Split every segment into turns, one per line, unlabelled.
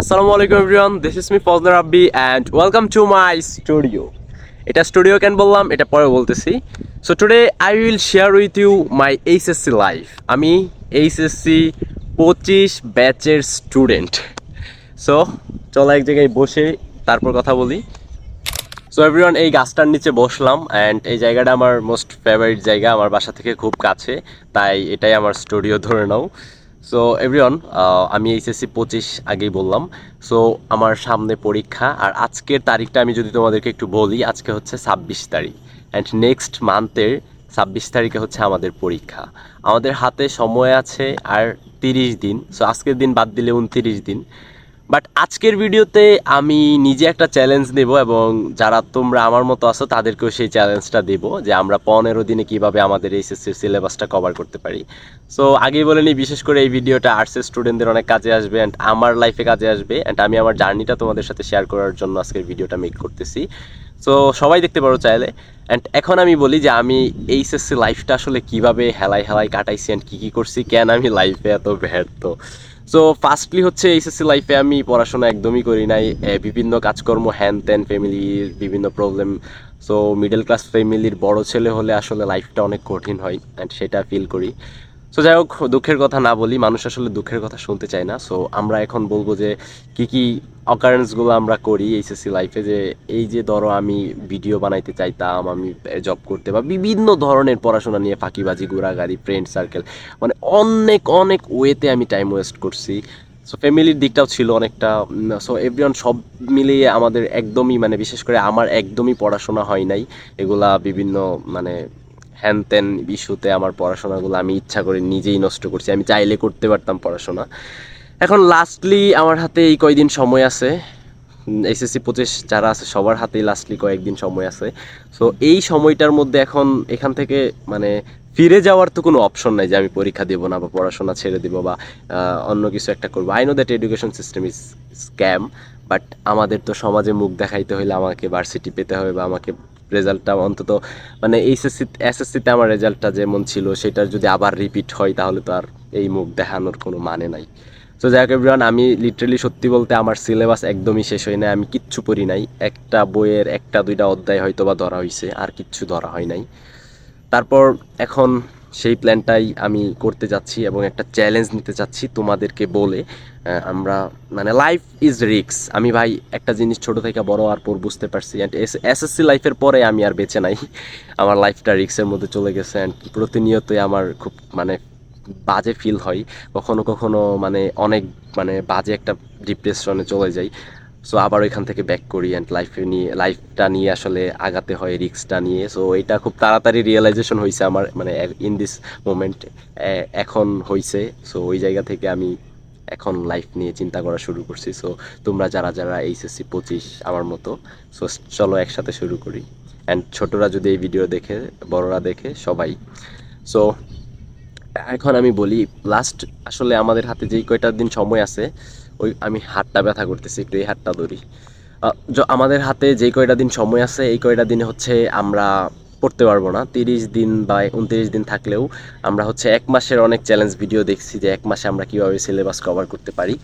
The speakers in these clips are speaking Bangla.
আসসালামু আলাইকুম everyone this is me Fazal Rabbi and welcome to my studio এটা স্টুডিও কেন বললাম? এটা পরে বলতেছি। So today I will share with you my HSC life আমি এইচএসসি পঁচিশ ব্যাচের স্টুডেন্ট সো চলো এক জায়গায় বসে তারপর কথা বলি। সো এভরিওয়ান এই গাছটার নিচে বসলাম অ্যান্ড এই জায়গাটা আমার মোস্ট ফেভারিট জায়গা, আমার বাসা থেকে খুব কাছে, তাই এটাই আমার স্টুডিও ধরে নাও। সো এভরিওয়ান আমি এইচএসসি পঁচিশ আগেই বললাম। সো আমার সামনে পরীক্ষা, আর আজকের তারিখটা আমি যদি তোমাদেরকে একটু বলি, আজকে হচ্ছে ছাব্বিশ তারিখ। অ্যান্ড নেক্সট মান্থের ছাব্বিশ তারিখে হচ্ছে আমাদের পরীক্ষা। আমাদের হাতে সময় আছে আর তিরিশ দিন। সো আজকের দিন বাদ দিলে উনতিরিশ দিন। বাট আজকের ভিডিওতে আমি নিজে একটা চ্যালেঞ্জ দেব এবং যারা তোমরা আমার মতো আছো, তাদেরকেও সেই চ্যালেঞ্জটা দেব যে আমরা পনেরো দিনে কীভাবে আমাদের এইচএসসির সিলেবাসটা কভার করতে পারি। সো আগেই বলে নিই, বিশেষ করে এই ভিডিওটা আর্টসের স্টুডেন্টদের অনেক কাজে আসবে অ্যান্ড আমার লাইফে কাজে আসবে। অ্যান্ড আমি আমার জার্নিটা তোমাদের সাথে শেয়ার করার জন্য আজকের ভিডিওটা মেক করতেছি। সো সবাই দেখতে পারো চাইলে। অ্যান্ড এখন আমি বলি যে আমি এইচএসসি লাইফটা আসলে কীভাবে হেলাই হেলাই কাটাইছি অ্যান্ড কী কী করছি, কেন আমি লাইফে এত ব্যর্থ? সো ফার্স্টলি হচ্ছে এইচএসসি লাইফে আমি পড়াশোনা একদমই করি নাই। বিভিন্ন কাজকর্ম হ্যান ত্যান ফ্যামিলির বিভিন্ন প্রবলেম সো মিডল ক্লাস ফ্যামিলির বড় ছেলে হলে আসলে লাইফটা অনেক কঠিন হয় অ্যান্ড সেটা ফিল করি। সো যাই হোক দুঃখের কথা না বলি, মানুষ আসলে দুঃখের কথা শুনতে চায় না। সো আমরা এখন বলব যে, কি কি অকারেন্সগুলো আমরা করি এইচএসসি লাইফে যে, এই যে ধরো আমি ভিডিও বানাইতে চাইতাম, আমি জব করতে বা বিভিন্ন ধরনের পড়াশোনা নিয়ে ফাঁকিবাজি, ঘোরাঘাড়ি ফ্রেন্ড সার্কেল মানে অনেক অনেক ওয়েতে আমি টাইম ওয়েস্ট করছি। সো ফ্যামিলির দিকটাও ছিল অনেকটা সো এভরিওয়ান সব মিলিয়ে আমাদের একদমই মানে বিশেষ করে আমার একদমই পড়াশোনা হয় নাই। এগুলা বিভিন্ন মানে হ্যান ত্যান ইস্যুতে আমার পড়াশোনাগুলো আমি ইচ্ছা করে নিজেই নষ্ট করছি। আমি চাইলে করতে পারতাম পড়াশোনা। এখন লাস্টলি আমার হাতে এই কয়দিন সময় আছে। এসএসসি পঁচিশ যারা আছে সবার হাতেই লাস্টলি কয়েকদিন সময় আছে। সো এই সময়টার মধ্যে এখন এখান থেকে মানে ফিরে যাওয়ার তো কোনো অপশন নাই যে আমি পরীক্ষা দেবো না বা পড়াশোনা ছেড়ে দিব বা অন্য কিছু একটা করব। I know that education system is scam but আমাদের তো সমাজে মুখ দেখাইতে হলে আমাকে ভার্সিটি পেতে হবে বা আমাকে রেজাল্টটা অন্তত মানে এইচএসসি, এসএসসিতে আমার রেজাল্টটা যেমন ছিল সেটার যদি আবার রিপিট হয়, তাহলে তো আর এই মুখ দেখানোর কোনো মানে নাই। তো যাই হোক এভরিওয়ান আমি লিটারেলি সত্যি বলতে আমার সিলেবাস একদমই শেষ হয় নাই, আমি কিচ্ছু পড়ি নাই। একটা বইয়ের একটা দুইটা অধ্যায় হয়তো বা ধরা হয়েছে আর কিচ্ছু ধরা হয় নাই। তারপর এখন সেই প্ল্যানটাই আমি করতে যাচ্ছি এবং একটা চ্যালেঞ্জ নিতে চাচ্ছি তোমাদেরকে বলে। আমরা মানে লাইফ ইজ রিক্স আমি ভাই একটা জিনিস ছোট থেকে বড় আর পর বুঝতে পারছি। অ্যান্ড এসএসসি লাইফের পরে আমি আর বেঁচে নাই। আমার লাইফটা রিক্সের মধ্যে চলে গেছে অ্যান্ড প্রতিনিয়তই আমার খুব মানে বাজে ফিল হয়। কখনো কখনো মানে অনেক মানে বাজে একটা ডিপ্রেশনে চলে যাই। সো আবার ওইখান থেকে ব্যাক করি অ্যান্ড লাইফে নিয়ে লাইফটা নিয়ে আসলে আগাতে হয় রিক্সটা নিয়ে। সো এটা খুব তাড়াতাড়ি রিয়েলাইজেশন হয়েছে আমার মানে ইন দিস মোমেন্ট এখন হয়েছে সো ওই জায়গা থেকে আমি এখন লাইফ নিয়ে চিন্তা করা শুরু করছি। সো তোমরা যারা যারা এইচএসসি পঁচিশ আমার মতো সো চলো একসাথে শুরু করি। অ্যান্ড ছোটরা যদি এই ভিডিও দেখে, বড়রা দেখে, সবাই। সো এখন আমি বলি লাস্ট আসলে আমাদের হাতে যেই কয়টা দিন সময় আছে ওই আমি হাতটা ব্যথা করতেছি, একটু এই হাতটা ধরি। আমাদের হাতে যেই কয়টা দিন সময় আছে, এই কয়টা দিনে হচ্ছে আমরা পড়তে পারব না। তিরিশ দিন বা উনত্রিশ দিন থাকলেও আমরা হচ্ছে এক মাসের অনেক চ্যালেঞ্জ ভিডিও দেখছি যে এক মাসে আমরা কীভাবে সিলেবাস কভার করতে পারি।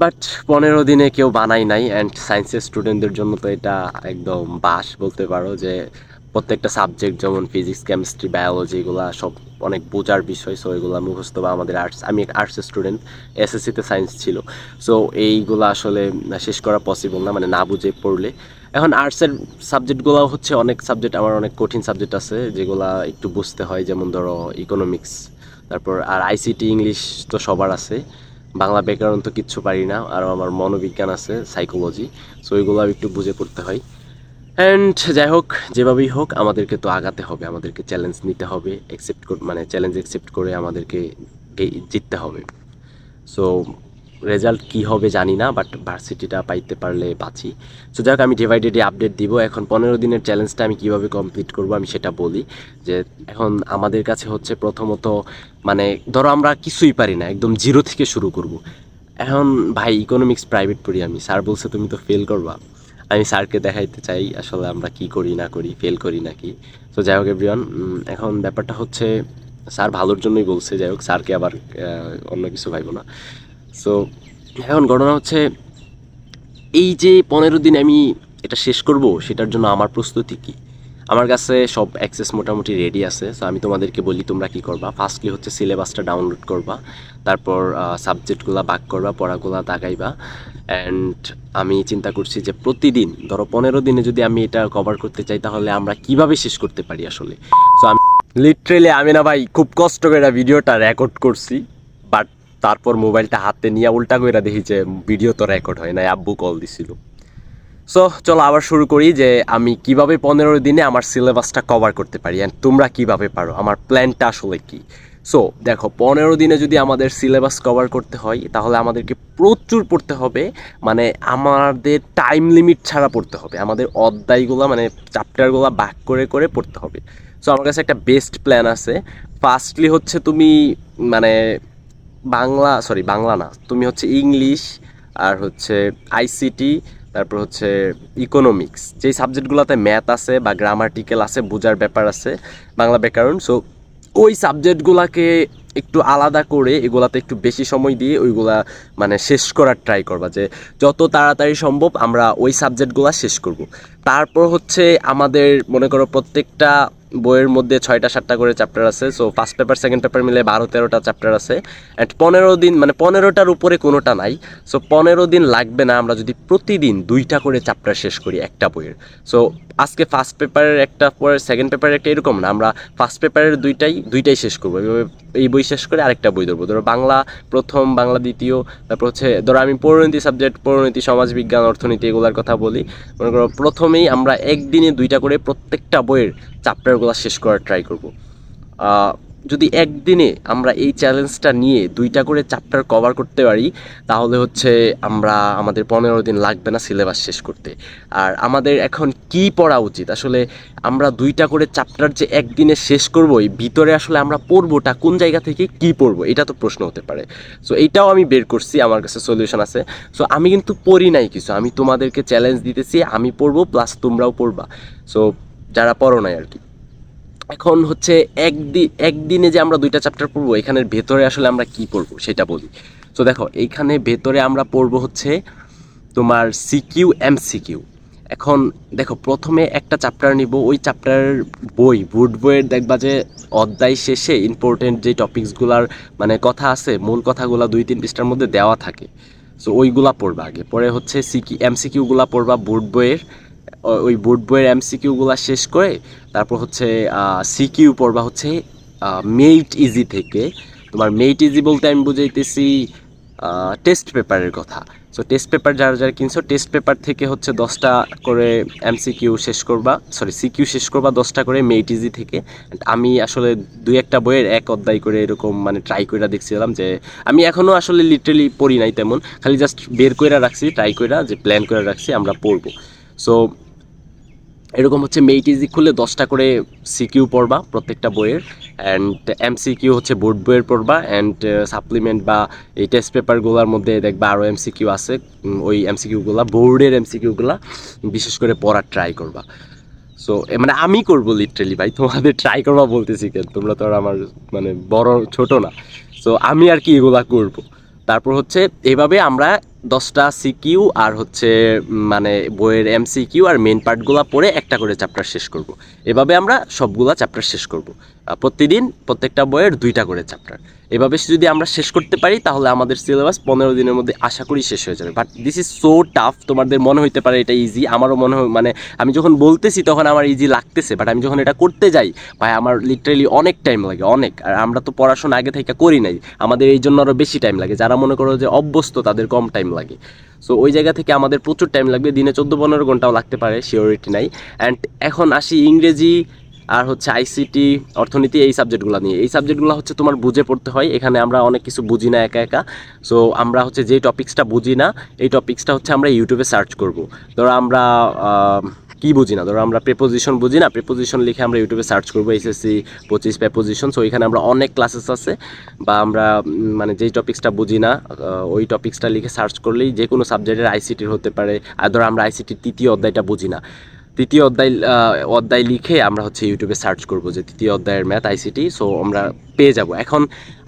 বাট পনেরো দিনে কেউ বানাই নাই অ্যান্ড সায়েন্সের স্টুডেন্টদের জন্য তো এটা একদম বাস বলতে পারো যে প্রত্যেকটা সাবজেক্ট যেমন ফিজিক্স কেমিস্ট্রি বায়োলজি এগুলো সব অনেক বোঝার বিষয় সো এগুলো মুখস্থ বা আমাদের আর্টস আমি আর্টসের স্টুডেন্ট এসএসসিতে সায়েন্স ছিল। সো এইগুলো আসলে শেষ করা পসিবল না মানে না বুঝে পড়লে। এখন আর্টসের সাবজেক্টগুলো হচ্ছে অনেক সাবজেক্ট আমার অনেক কঠিন সাবজেক্ট আছে, যেগুলা একটু বুঝতে হয়, যেমন ধরো ইকোনমিক্স তারপর আর আইসিটি ইংলিশ তো সবার আছে। বাংলা ব্যাকরণ তো কিচ্ছু পারি না, আর আমার মনোবিজ্ঞান আছে সাইকোলজি সো এগুলো একটু বুঝে পড়তে হয়। অ্যান্ড যাই হোক, যেভাবেই হোক, আমাদেরকে তো আগাতে হবে, আমাদেরকে চ্যালেঞ্জ নিতে হবে অ্যাকসেপ্ট মানে চ্যালেঞ্জ অ্যাকসেপ্ট করে আমাদেরকে জিততে হবে। সো রেজাল্ট কি হবে জানি না বাট ভার্সিটিটা পাইতে পারলে বাঁচি। সো যাই হোক, আমি ডিভাইডেডে আপডেট দিব। এখন পনেরো দিনের চ্যালেঞ্জটা আমি কীভাবে কমপ্লিট করব, আমি সেটা বলি যে, এখন আমাদের কাছে হচ্ছে প্রথমত মানে ধরো আমরা কিছুই পারি না, একদম জিরো থেকে শুরু করব। এখন ভাই ইকোনমিক্স প্রাইভেট পড়ি আমি। স্যার বলছে, তুমি তো ফেল করবা। আমি স্যারকে দেখাইতে চাই আসলে আমরা কি করি, না করি ফেল করি নাকি। তো যাই হোক এভরিওয়ান এখন ব্যাপারটা হচ্ছে, স্যার ভালোর জন্যই বলছে, যাই হোক স্যারকে আবার অন্য কিছু ভাইব না। সো এখন ঘটনা হচ্ছে, এই যে পনেরো দিন আমি এটা শেষ করব, সেটার জন্য আমার প্রস্তুতি কী? আমার কাছে সব অ্যাক্সেস মোটামুটি রেডি আছে। সো আমি তোমাদেরকে বলি তোমরা কি করবা? ফার্স্টলি হচ্ছে সিলেবাসটা ডাউনলোড করবা, তারপর সাবজেক্টগুলো বাক করবা, পড়াগুলো তাকাইবা। অ্যান্ড আমি চিন্তা করছি যে প্রতিদিন, ধরো পনেরো দিনে যদি আমি এটা কভার করতে চাই, তাহলে আমরা কীভাবে শেষ করতে পারি আসলে? সো আমি লিটারেলি আমি না ভাই, খুব কষ্ট করে ভিডিওটা রেকর্ড করছি বাট তারপর মোবাইলটা হাতে নিয়ে উল্টা করে দেখি যে ভিডিও তো রেকর্ড হয় না আব্বু কল দিছিল। সো চলো আবার শুরু করি যে আমি কীভাবে পনেরো দিনে আমার সিলেবাসটা কভার করতে পারি অ্যান্ড তোমরা কীভাবে পারো? আমার প্ল্যানটা আসলে কি? সো দেখো, পনেরো দিনে যদি আমাদের সিলেবাস কভার করতে হয়, তাহলে আমাদেরকে প্রচুর পড়তে হবে। মানে আমাদের টাইম লিমিট ছাড়া পড়তে হবে। আমাদের অধ্যায়গুলো মানে চ্যাপ্টারগুলো বাক করে করে পড়তে হবে। সো আমার কাছে একটা বেস্ট প্ল্যান আছে। ফার্স্টলি হচ্ছে তুমি মানে বাংলা সরি বাংলা না, তুমি হচ্ছে ইংলিশ আর হচ্ছে আইসিটি তারপর হচ্ছে ইকোনমিক্স যেই সাবজেক্টগুলোতে ম্যাথ আছে বা গ্রামার্টিক্যাল আছে, বোঝার ব্যাপার আছে, বাংলা ব্যাকরণ। সো ওই সাবজেক্টগুলোকে একটু আলাদা করে এগুলাতে একটু বেশি সময় দিয়ে ওইগুলা মানে শেষ করার ট্রাই করবা যে যত তাড়াতাড়ি সম্ভব আমরা ওই সাবজেক্টগুলো শেষ করব। তারপর হচ্ছে আমাদের মনে করো প্রত্যেকটা বইয়ের মধ্যে ছয়টা, সাতটা করে চ্যাপ্টার আছে। So first paper second paper মিলে বারো, তেরোটা চ্যাপ্টার আছে। অ্যান্ড পনেরো দিন মানে পনেরোটার উপরে কোনোটা নাই। সো পনেরো দিন লাগবে না আমরা যদি প্রতিদিন দুইটা করে চ্যাপ্টার শেষ করি একটা বইয়ের। সো আজকে ফার্স্ট পেপারের একটা পরে সেকেন্ড পেপারের একটা এরকম না। আমরা ফার্স্ট পেপারের দুইটাই দুইটাই শেষ করব। এই বই শেষ করে আরেকটা বই ধরবো। ধরো বাংলা প্রথম, বাংলা দ্বিতীয়, তারপর হচ্ছে, ধরো আমি পরিণতি সাবজেক্ট পরিণতি সমাজবিজ্ঞান, অর্থনীতি এগুলোর কথা বলি। মনে করো প্রথমেই আমরা একদিনে দুইটা করে প্রত্যেকটা বইয়ের চ্যাপ্টারগুলো শেষ করার ট্রাই করব। যদি একদিনে আমরা এই চ্যালেঞ্জটা নিয়ে দুইটা করে চ্যাপ্টার কভার করতে পারি, তাহলে হচ্ছে আমরা আমাদের পনেরো দিন লাগবে না সিলেবাস শেষ করতে। আর আমাদের এখন কি পড়া উচিত? আসলে আমরা দুইটা করে চ্যাপ্টার যে একদিনে শেষ করবোই, ভিতরে আসলে আমরা পড়বোটা কোন জায়গা থেকে কি পড়ব, এটা তো প্রশ্ন হতে পারে। সো এইটাও আমি বের করছি, আমার কাছে সলিউশন আছে। সো আমি কিন্তু পড়ি নাই কিছু, আমি তোমাদেরকে চ্যালেঞ্জ দিতেছি, আমি পড়ব প্লাস তোমরাও পড়বা। সো যারা পড়ো নাই আর কি। এখন হচ্ছে একদিন একদিনে যে আমরা দুইটা চ্যাপ্টার পড়ব, এখানের ভেতরে আসলে আমরা কি পড়ব সেটা বলি। তো দেখো, এইখানে ভেতরে আমরা পড়ব হচ্ছে তোমার সিকিউ এম সিকিউ এখন দেখো, প্রথমে একটা চ্যাপ্টার নিব, ওই চ্যাপ্টার বই বুট বইয়ের দেখবা যে অধ্যায় শেষে ইম্পর্টেন্ট যে টপিকসগুলার মানে কথা আছে, মূল কথাগুলো দুই তিন পৃষ্ঠার মধ্যে দেওয়া থাকে। সো ওইগুলা পড়বা আগে। পরে হচ্ছে সিকি এম এমসিকিউগুলা পড়বা বুট বইয়ের। ওই বুট বইয়ের এমসিকিউগুলা শেষ করে তারপর হচ্ছে সিকিউ পড়বা হচ্ছে মেইট ইজি থেকে। তোমার মেইট ইজি বলতে আমি বুঝাইতেছি টেস্ট পেপারের কথা। সো টেস্ট পেপার যারা যারা কিনছো টেস্ট পেপার থেকে হচ্ছে দশটা করে এমসিকিউ শেষ করবা সরি সিকিউ শেষ করবা, দশটা করে মেইট ইজি থেকে। আমি আসলে দুই একটা বইয়ের এক অধ্যায় করে এরকম মানে ট্রাই করে দেখছিলাম যে, আমি এখনও আসলে লিটারেলি পড়ি নাই তেমন, খালি জাস্ট বের করে রাখছি ট্রাই করে যে প্ল্যান করে রাখছি, আমরা পড়ব। সো এরকম হচ্ছে মেইটিজি খুলে দশটা করে সিকিউ পড়বা প্রত্যেকটা বইয়ের। অ্যান্ড এমসিকিউ হচ্ছে বোর্ড বইয়ের পড়বা অ্যান্ড সাপ্লিমেন্ট বা এই টেস্ট পেপারগুলোর মধ্যে দেখবা আরও এমসিকিউ আছে। ওই এমসিকিউগুলো বোর্ডের এমসিকিউগুলো বিশেষ করে পড়ার ট্রাই করবা। সো মানে আমি করব লিটারেলি ভাই, তোমাদের ট্রাই করবা বলতেছি কেন? তোমরা তো আর আমার মানে বড় ছোট না। সো আমি আর কি এগুলা করব। তারপর হচ্ছে এভাবে আমরা দশটা সিকিউ আর হচ্ছে মানে বইয়ের এমসিকিউ আর মেন পার্টগুলো পড়ে একটা করে চ্যাপ্টার শেষ করব। এভাবে আমরা সবগুলা চ্যাপ্টার শেষ করব। প্রতিদিন প্রত্যেকটা বইয়ের দুইটা করে চ্যাপ্টার এভাবে যদি আমরা শেষ করতে পারি, তাহলে আমাদের সিলেবাস পনেরো দিনের মধ্যে আশা করি শেষ হয়ে যাবে। But this is so tough তোমাদের মনে হইতে পারে এটা ইজি আমারও মনে হয় মানে আমি যখন বলতেছি তখন আমার ইজি লাগতেছে বাট আমি যখন এটা করতে যাই, ভাই, আমার লিটারেলি অনেক টাইম লাগে, অনেক। আর আমরা তো পড়াশোনা আগে থেকে করি নাই, আমাদের এই জন্য আরও বেশি টাইম লাগে। যারা মনে করো যে অভ্যস্ত, তাদের কম টাইম লাগে সো ওই জায়গা থেকে আমাদের প্রচুর টাইম লাগবে। দিনে চোদ্দ পনেরো ঘন্টাও লাগতে পারে শিওরিটি নাই। অ্যান্ড এখন আসি ইংরেজি আর হচ্ছে আইসিটি অর্থনীতি, এই সাবজেক্টগুলো নিয়ে। এই সাবজেক্টগুলো হচ্ছে তোমার বুঝে পড়তে হয়। এখানে আমরা অনেক কিছু বুঝি না একা একা। সো আমরা হচ্ছে যে টপিক্সটা বুঝি না, এই টপিক্সটা হচ্ছে আমরা ইউটিউবে সার্চ করব। ধরো আমরা কি বুঝি না? ধরো আমরা প্রেপোজিশন বুঝি না? প্রেপোজিশন লিখে আমরা ইউটিউবে সার্চ করব এসএসসি পঁচিশ প্রেপোজিশন সো এখানে আমরা অনেক ক্লাসেস আছে, বা আমরা মানে যেই টপিক্সটা বুঝি না ওই টপিক্সটা লিখে সার্চ করলেই যে কোনো সাবজেক্টের আইসিটির হতে পারে। আর ধরো আমরা আইসিটির তৃতীয় অধ্যায়টা বুঝি না। তৃতীয় অধ্যায় অধ্যায় লিখে আমরা হচ্ছে ইউটিউবে সার্চ করব যে তৃতীয় অধ্যায়ের ম্যাথ আইসিটি সো আমরা পেয়ে যাব। এখন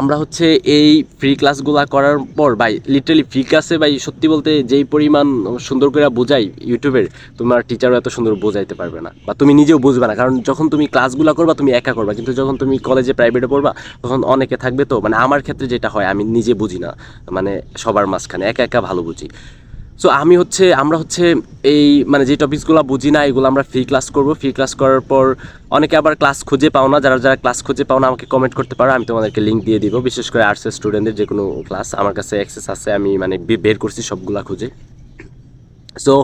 আমরা হচ্ছে এই ফ্রি ক্লাসগুলো করার পর, ভাই লিটারালি ফ্রি ক্লাসে ভাই, সত্যি বলতে যেই পরিমাণ সুন্দর করে বোঝাই ইউটিউবের তোমার টিচারও এত সুন্দর বোঝাইতে পারবে না, বা তুমি নিজেও বুঝবে না, কারণ যখন তুমি ক্লাসগুলো করবা, তুমি একা করবা, কিন্তু যখন তুমি কলেজে প্রাইভেটে পড়বা, তখন অনেকে থাকবে তো মানে আমার ক্ষেত্রে যেটা হয়, আমি নিজে বুঝি না মানে সবার মাঝখানে, একা একা ভালো বুঝি। সো আমি হচ্ছে, আমরা হচ্ছে এই মানে যে টপিকসগুলো বুঝি না, এগুলো আমরা ফ্রি ক্লাস করব। ফ্রি ক্লাস করার পর অনেকে আবার ক্লাস খুঁজে পাও না। যারা যারা ক্লাস খুঁজে পাও না, আমাকে কমেন্ট করতে পারো। আমি তোমাদেরকে লিঙ্ক দিয়ে দিব। বিশেষ করে আর্টসের স্টুডেন্টদের যে কোনো ক্লাস আমার কাছে অ্যাক্সেস আছে, আমি মানে বের করছি সবগুলা খুঁজে। সো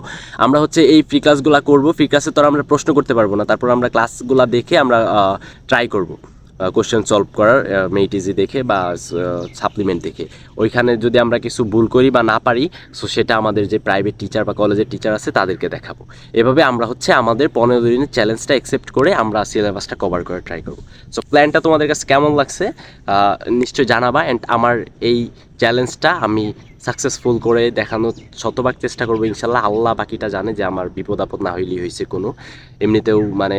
আমরা হচ্ছে এই ফ্রি ক্লাসগুলো করব। ফ্রি ক্লাসে তো আমরা প্রশ্ন করতে পারব না। তারপর আমরা ক্লাসগুলো দেখে আমরা ট্রাই করব। কোশ্চেন সলভ করার মেইটিজি দেখে বা সাপ্লিমেন্ট দেখে। ওইখানে যদি আমরা কিছু ভুল করি বা না পারি সো সেটা আমাদের যে প্রাইভেট টিচার বা কলেজের টিচার আছে, তাদেরকে দেখাবো। এভাবে আমরা হচ্ছে আমাদের পনেরো দিনের চ্যালেঞ্জটা অ্যাকসেপ্ট করে আমরা সিলেবাসটা কভার করে ট্রাই করব। সো প্ল্যানটা তোমাদের কাছে কেমন লাগছে? নিশ্চয়ই জানাবা অ্যান্ড আমার এই চ্যালেঞ্জটা আমি সাকসেসফুল করে দেখানোর শতভাগ চেষ্টা করব, ইনশাল্লাহ। আল্লাহ বাকিটা জানে যে আমার বিপদ আপদ না হইলেই হয়েছে কোনো। এমনিতেও মানে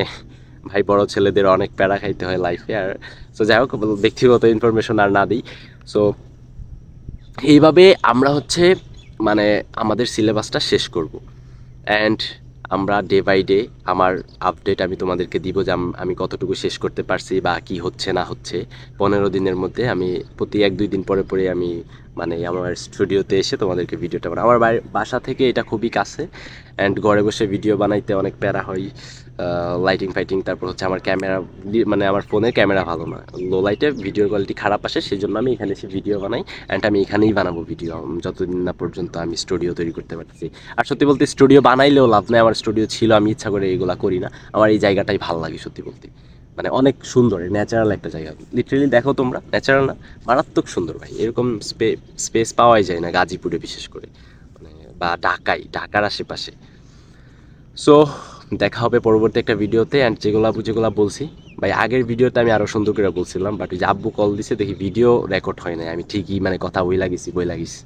ভাই বড় ছেলেদের অনেক প্যারা খাইতে হয় লাইফে আর সো যাই হোক, ব্যক্তিগত ইনফরমেশন আর না দিই। সো এইভাবে আমরা হচ্ছে মানে আমাদের সিলেবাসটা শেষ করব। অ্যান্ড আমরা ডে বাই ডে আমার আপডেট আমি তোমাদেরকে দিব যে আমি কতটুকু শেষ করতে পারছি বা কি হচ্ছে, না হচ্ছে। পনেরো দিনের মধ্যে আমি প্রতি এক দুই দিন পরে পরে আমি মানে আমার স্টুডিওতে এসে তোমাদেরকে ভিডিওটা বানাই। আমার বাসা থেকে এটা খুবই কাছে। অ্যান্ড ঘরে বসে ভিডিও বানাইতে অনেক প্যারা হয়। লাইটিং ফাইটিং তারপর হচ্ছে আমার ক্যামেরা মানে আমার ফোনের ক্যামেরা ভালো না। লো লাইটে ভিডিওর কোয়ালিটি খারাপ আসে সেই জন্য আমি এখানে এসে ভিডিও বানাই অ্যান্ড আমি এখানেই বানাবো ভিডিও যতদিন না পর্যন্ত আমি স্টুডিও তৈরি করতে পারছি আর সত্যি বলতে স্টুডিও বানাইলেও লাভ নেই, আমার স্টুডিও ছিল, আমি ইচ্ছা করে এগুলো করি না। আমার এই জায়গাটাই ভালো লাগে সত্যি বলতে। মানে অনেক সুন্দর ন্যাচারাল একটা জায়গা। লিটারেলি দেখো তোমরা ন্যাচারাল না, মারাত্মক সুন্দর ভাই। এরকম স্পে স্পেস পাওয়াই যায় না গাজীপুরে বিশেষ করে। মানে বা ঢাকায়, ঢাকার আশেপাশে। সো দেখা হবে পরবর্তী একটা ভিডিওতে অ্যান্ড যেগুলো যেগুলো বলছি, ভাই, আগের ভিডিওতে আমি আরও সুন্দর করে বলছিলাম বাট ওই যে আব্বু কল দিছে, দেখি ভিডিও রেকর্ড হয় নাই, আমি ঠিকই মানে কথা বই লাগিছি বই লাগিছি।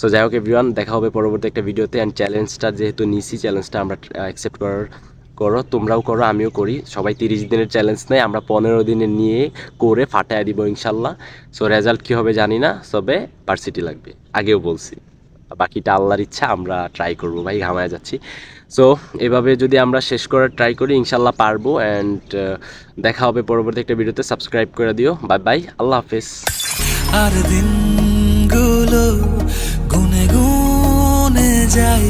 সো যাই হোক এভরিওয়ান দেখা হবে পরবর্তী একটা ভিডিওতে অ্যান্ড চ্যালেঞ্জটা যেহেতু নিছি চ্যালেঞ্জটা আমরা অ্যাকসেপ্ট করার করো, তোমরাও করো, আমিও করি। সবাই তিরিশ দিনের চ্যালেঞ্জ নেই আমরা পনেরো দিনে নিয়ে করে ফাটায় দিব, ইনশাল্লাহ। সো রেজাল্ট কী হবে জানি না সবে ভার্সিটি লাগবে, আগেও বলছি। বাকিটা আল্লাহর ইচ্ছা, আমরা ট্রাই করব ভাই ঘামায় যাচ্ছি। সো এভাবে যদি আমরা শেষ করার ট্রাই করি ইনশাল্লাহ পারব অ্যান্ড দেখা হবে পরবর্তী একটা ভিডিওতে। সাবস্ক্রাইব করে দিও। বাই বাই আল্লাহ হাফেজ।
আর দিনগুলো গুনে গুনে যাই